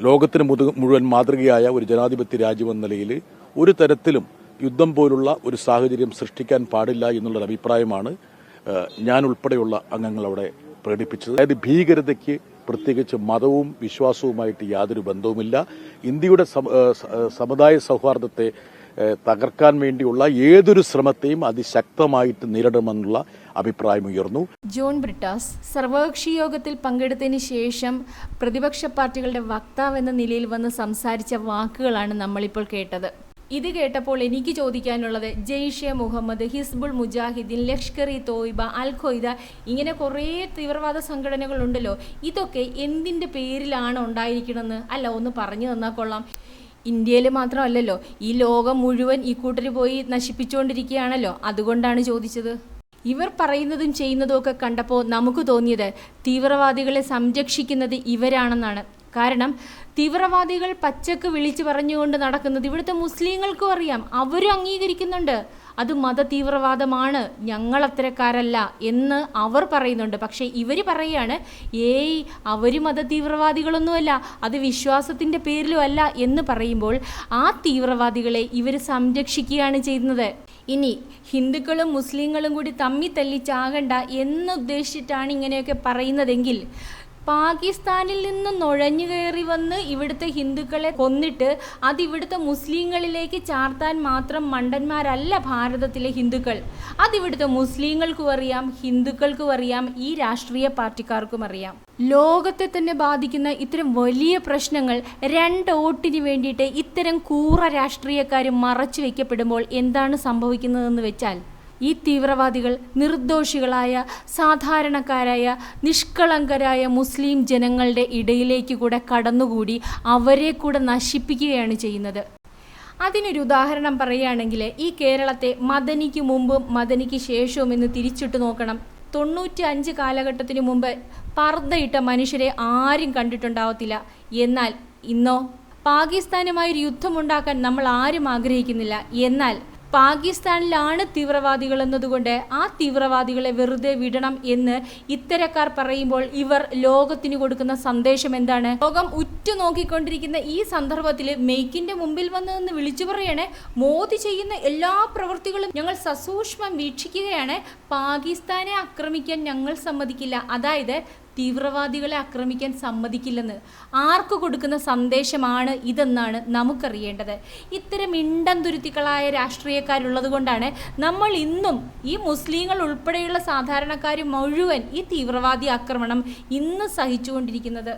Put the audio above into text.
ലോകത്തിന് മുതു- മുഴുവൻ മാതൃകയായ ഒരു ജനാധിപത്യ രാജ്യമെന്ന നിലയിൽ ഒരു തരത്തിലും യുദ്ധം പോലുള്ള ഒരു സാഹചര്യം സൃഷ്ടിക്കാൻ പാടില്ല എന്നുള്ളൊരു അഭിപ്രായമാണ് ഞാൻ ഉൾപ്പെടെയുള്ള അംഗങ്ങൾ അവിടെ പ്രകടിപ്പിച്ചത്. അതായത് ഭീകരതയ്ക്ക് പ്രത്യേകിച്ച് മതവും വിശ്വാസവുമായിട്ട് യാതൊരു ബന്ധവുമില്ല. ഇന്ത്യയുടെ സമുദായ സൗഹാർദ്ദത്തെ തകർക്കാൻ വേണ്ടിയുള്ള ഏതൊരു ശ്രമത്തെയും അതിശക്തമായിട്ട് നേരിടുമെന്നുള്ള അഭിപ്രായമുയർന്നു ജോൺ ബ്രിട്ടാസ് സർവകക്ഷി യോഗത്തിൽ പങ്കെടുത്തതിന് ശേഷം പ്രതിപക്ഷ പാർട്ടികളുടെ വക്താവ് എന്ന നിലയിൽ വന്ന് സംസാരിച്ച വാക്കുകളാണ് നമ്മളിപ്പോൾ കേട്ടത്. ഇത് കേട്ടപ്പോൾ എനിക്ക് ചോദിക്കാനുള്ളത് ജെയ്ഷെ മുഹമ്മദ് ഹിസ്ബുൾ മുജാഹിദ്ദീൻ ലഷ്കർ ഇ തോയിബ അൽ ഖ്വയ്ദ ഇങ്ങനെ കുറേ തീവ്രവാദ സംഘടനകളുണ്ടല്ലോ. ഇതൊക്കെ എന്തിന്റെ പേരിലാണ് ഉണ്ടായിരിക്കണമെന്ന് അല്ല ഒന്ന് പറഞ്ഞു തന്നാൽ കൊള്ളാം. ഇന്ത്യയിൽ മാത്രമല്ലല്ലോ ഈ ലോകം മുഴുവൻ ഈ കൂട്ടർ പോയി നശിപ്പിച്ചുകൊണ്ടിരിക്കുകയാണല്ലോ അതുകൊണ്ടാണ് ചോദിച്ചത്. ഇവർ പറയുന്നതും ചെയ്യുന്നതും ഒക്കെ കണ്ടപ്പോൾ നമുക്ക് തോന്നിയത് തീവ്രവാദികളെ സംരക്ഷിക്കുന്നത് ഇവരാണെന്നാണ്. കാരണം തീവ്രവാദികൾ പച്ചക്ക് വിളിച്ചു പറഞ്ഞുകൊണ്ട് നടക്കുന്നത് ഇവിടുത്തെ മുസ്ലിങ്ങൾക്കും അറിയാം. അവരും അംഗീകരിക്കുന്നുണ്ട്. അത് മത തീവ്രവാദമാണ്. ഞങ്ങൾ അത്തരക്കാരല്ല എന്ന് അവർ പറയുന്നുണ്ട്. പക്ഷേ ഇവർ പറയുകയാണ് ഏയ് അവർ മത തീവ്രവാദികളൊന്നുമല്ല. അത് വിശ്വാസത്തിന്റെ പേരിലും അല്ല എന്ന് പറയുമ്പോൾ ആ തീവ്രവാദികളെ ഇവർ സംരക്ഷിക്കുകയാണ് ചെയ്യുന്നത്. ഇനി ഹിന്ദുക്കളും മുസ്ലിങ്ങളും കൂടി തമ്മി തല്ലിച്ചാകണ്ട എന്നുദ്ദേശിച്ചിട്ടാണ് ഇങ്ങനെയൊക്കെ പറയുന്നതെങ്കിൽ പാകിസ്ഥാനിൽ നിന്ന് നുഴഞ്ഞു കയറി വന്ന് ഇവിടുത്തെ ഹിന്ദുക്കളെ കൊന്നിട്ട് അത് ഇവിടുത്തെ മുസ്ലിങ്ങളിലേക്ക് ചാർത്താൻ മാത്രം മണ്ടന്മാരല്ല ഭാരതത്തിലെ ഹിന്ദുക്കൾ. അതിവിടുത്തെ മുസ്ലിങ്ങൾക്കും അറിയാം ഹിന്ദുക്കൾക്കും അറിയാം ഈ രാഷ്ട്രീയ പാർട്ടിക്കാർക്കും അറിയാം. ലോകത്തെ തന്നെ ബാധിക്കുന്ന ഇത്തരം വലിയ പ്രശ്നങ്ങൾ രണ്ട് വോട്ടിന് വേണ്ടിയിട്ട് ഇത്തരം കൂറ രാഷ്ട്രീയക്കാർ മറച്ചു വയ്ക്കപ്പെടുമ്പോൾ എന്താണ് സംഭവിക്കുന്നതെന്ന് വെച്ചാൽ ഈ തീവ്രവാദികൾ നിർദോഷികളായ സാധാരണക്കാരായ നിഷ്കളങ്കരായ മുസ്ലിം ജനങ്ങളുടെ ഇടയിലേക്ക് കൂടെ കടന്നുകൂടി അവരെ കൂടെ നശിപ്പിക്കുകയാണ് ചെയ്യുന്നത്. അതിനൊരു ഉദാഹരണം പറയുകയാണെങ്കിൽ ഈ കേരളത്തെ മദനിക്ക് മുമ്പും മദനിക്ക് ശേഷവും എന്ന് തിരിച്ചിട്ട് നോക്കണം. തൊണ്ണൂറ്റി അഞ്ച് കാലഘട്ടത്തിന് മുമ്പ് പർദ്ദയിട്ട മനുഷ്യരെ ആരും കണ്ടിട്ടുണ്ടാവത്തില്ല. എന്നാൽ ഇന്നോ പാകിസ്ഥാനുമായി ഒരു യുദ്ധമുണ്ടാക്കാൻ നമ്മൾ ആരും ആഗ്രഹിക്കുന്നില്ല. എന്നാൽ പാകിസ്ഥാനിലാണ് തീവ്രവാദികൾ എന്നതുകൊണ്ട് ആ തീവ്രവാദികളെ വെറുതെ വിടണം എന്ന് ഇത്തരക്കാർ പറയുമ്പോൾ ഇവർ ലോകത്തിന് കൊടുക്കുന്ന സന്ദേശം എന്താണ്? ലോകം ഉറ്റുനോക്കിക്കൊണ്ടിരിക്കുന്ന ഈ സന്ദർഭത്തിൽ മെയ്ക്കിന്റെ മുമ്പിൽ വന്ന് നിന്ന് വിളിച്ചു പറയണേ. മോദി ചെയ്യുന്ന എല്ലാ പ്രവൃത്തികളും ഞങ്ങൾ സസൂക്ഷ്മം വീക്ഷിക്കുകയാണ്. പാകിസ്ഥാനെ ആക്രമിക്കാൻ ഞങ്ങൾ സമ്മതിക്കില്ല. അതായത് തീവ്രവാദികളെ ആക്രമിക്കാൻ സമ്മതിക്കില്ലെന്ന് ആർക്ക് കൊടുക്കുന്ന സന്ദേശമാണ് ഇതെന്നാണ് നമുക്കറിയേണ്ടത്. ഇത്തരം ഇണ്ടംതുരുത്തികളായ രാഷ്ട്രീയക്കാരുള്ളത് കൊണ്ടാണ് നമ്മൾ ഇന്നും ഈ മുസ്ലിങ്ങൾ ഉൾപ്പെടെയുള്ള സാധാരണക്കാർ മുഴുവൻ ഈ തീവ്രവാദി ആക്രമണം ഇന്ന് സഹിച്ചുകൊണ്ടിരിക്കുന്നത്.